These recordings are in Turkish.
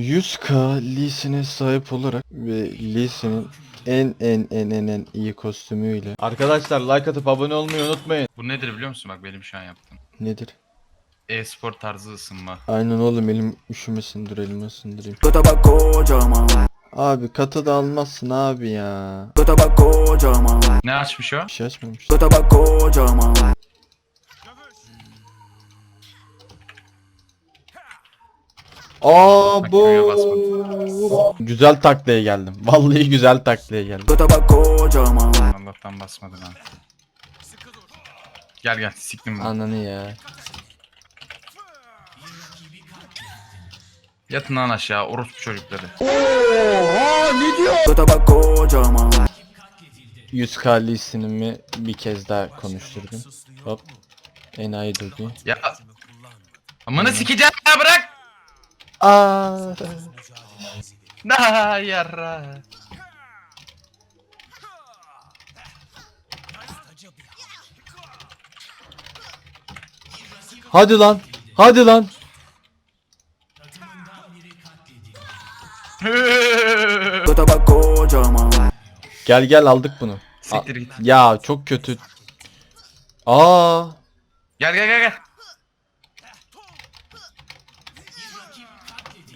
100k Lee'sine sahip olarak ve Lee'sinin en en en en en iyi kostümüyle. Arkadaşlar like atıp abone olmayı unutmayın. Bu nedir biliyor musun? Bak benim şu an yaptığım. Nedir? E-spor tarzı ısınma. Aynen oğlum elim üşümesin dur elimi ısındırayım. Bak kocaman Abi katı da almazsın abi ya. Göte bak kocaman Ne açmış o? Bir şey açmamış. Göte bak kocaman Aa bu. Güzel taklaya geldim. Vallahi güzel taklaya geldim. Allah'tan basmadı ben. Gel gel siktim bunu. Ananı ya. Yatın lan aşağı orospu çocukları. Göte bak kocaman 100k Lee'sini bir kez daha konuşturdum. Hop. Enayi durdu. Ya Amına sikeceğim ya bırak. Aa. Na yarra. Hadi lan. Hadi lan. Gel gel aldık bunu. Siktir git. Ya çok kötü. Aa. Gel gel gel gel.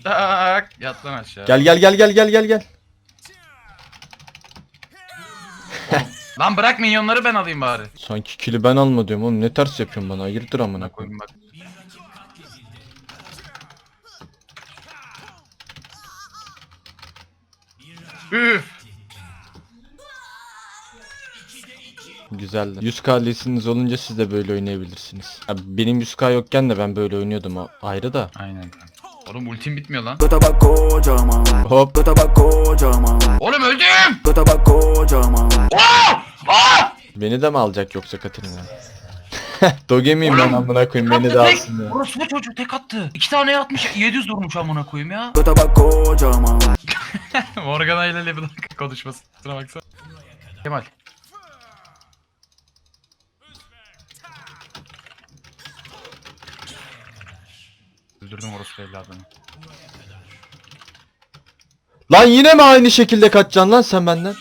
Tak yat lan aşağı. Gel gel gel gel gel gel gel. Lan bırak minyonları ben alayım bari. Sanki kili ben alma diyorum oğlum ne ters yapıyorsun bana hayırdır amına Bak koyayım. koyayım bak. Üf. Güzeldi. 100k Lee'siniz olunca siz de böyle oynayabilirsiniz. Abi benim 100k yokken de ben böyle oynuyordum o ayrı da. Aynen. Oğlum ultim bitmiyor lan. Göte bak kocaman Hop. Göte bak kocaman Oğlum öldüm. Göte bak kocaman Beni de mi alacak yoksa Katerina? Doge miyim ben amına koyayım beni de alsın ya. Orospu çocuk tek attı. İki tane atmış 700 durmuş amına koyayım ya. Göte bak kocaman Morgana ile Level konuşması. Şuna baksana. Kemal. Öldürdüm orospu evladını. Lan yine mi aynı şekilde kaçacaksın lan sen benden?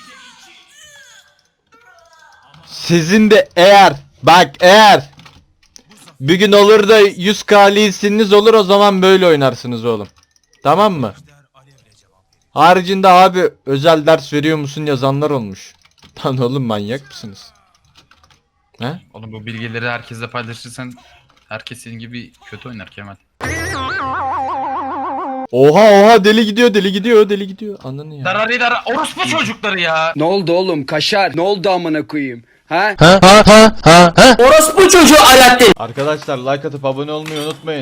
Sizin de eğer bak eğer bir gün olur da 100k Lee'siniz olur o zaman böyle oynarsınız oğlum. Tamam mı? Haricinde abi özel ders veriyor musun yazanlar olmuş. Lan oğlum manyak mısınız? He? Oğlum bu bilgileri herkesle paylaşırsan herkes senin gibi kötü oynar Kemal. Oha oha deli gidiyor deli gidiyor deli gidiyor. Anladın ya. Darari dara orospu çocukları ya. Ne oldu oğlum kaşar? Ne oldu amına koyayım? Ha? Ha ha ha ha ha. Orospu çocuğu Alaaddin. Arkadaşlar like atıp abone olmayı unutmayın.